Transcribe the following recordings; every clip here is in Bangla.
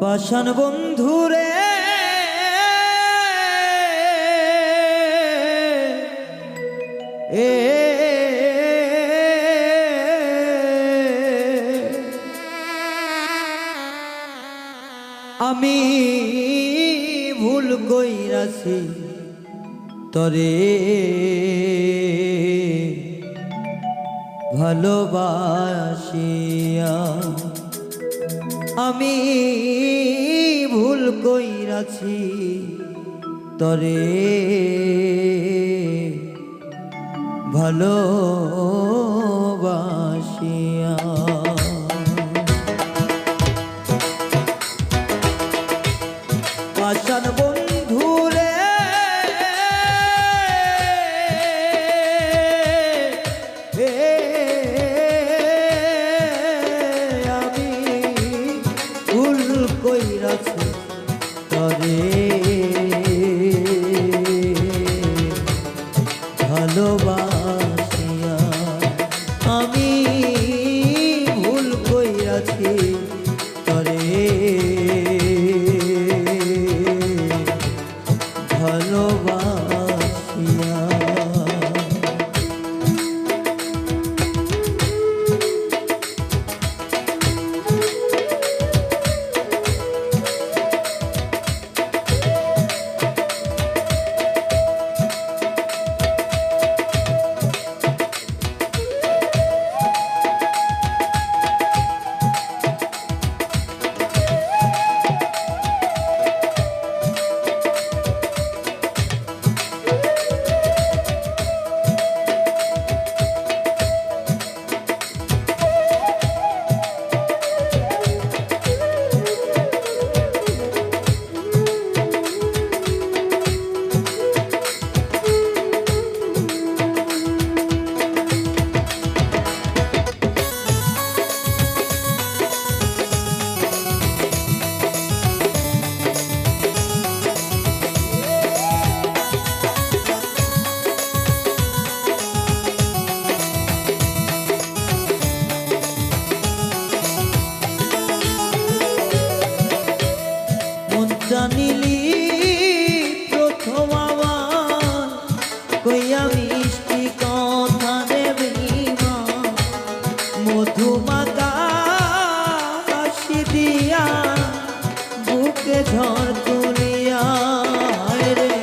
পাষাণ বন্ধুরে এ আমি ভুল কইরাছি তরে। ভালোবাসিয়া আমি ভুল কইরাছি তরে। ভালোবাসিয়া কইরাছি দিয়া বুকে ঝড় তুলিয়া রে।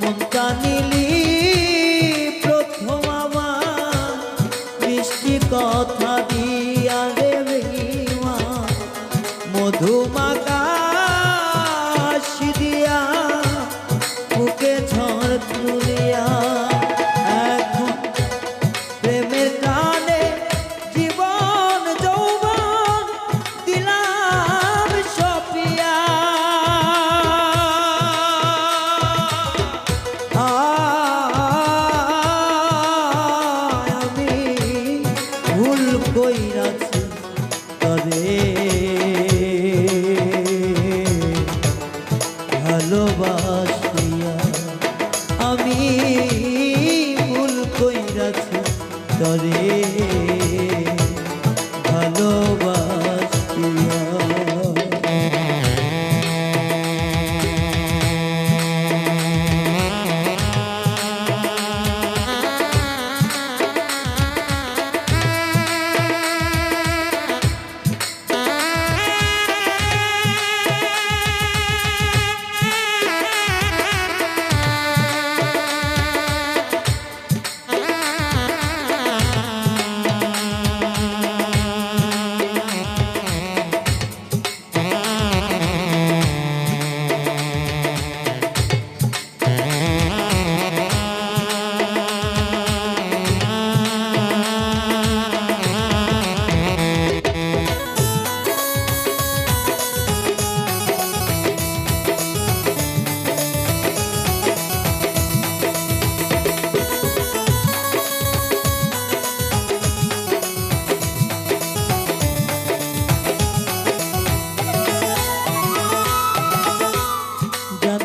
মন জানিলি প্রথম আমার মিষ্টি কথা কইরাছি তরে। ভালোবাসিয়া আমি ভুল কইরাছি তরে।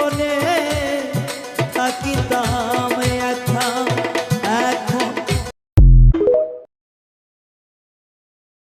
জীবনে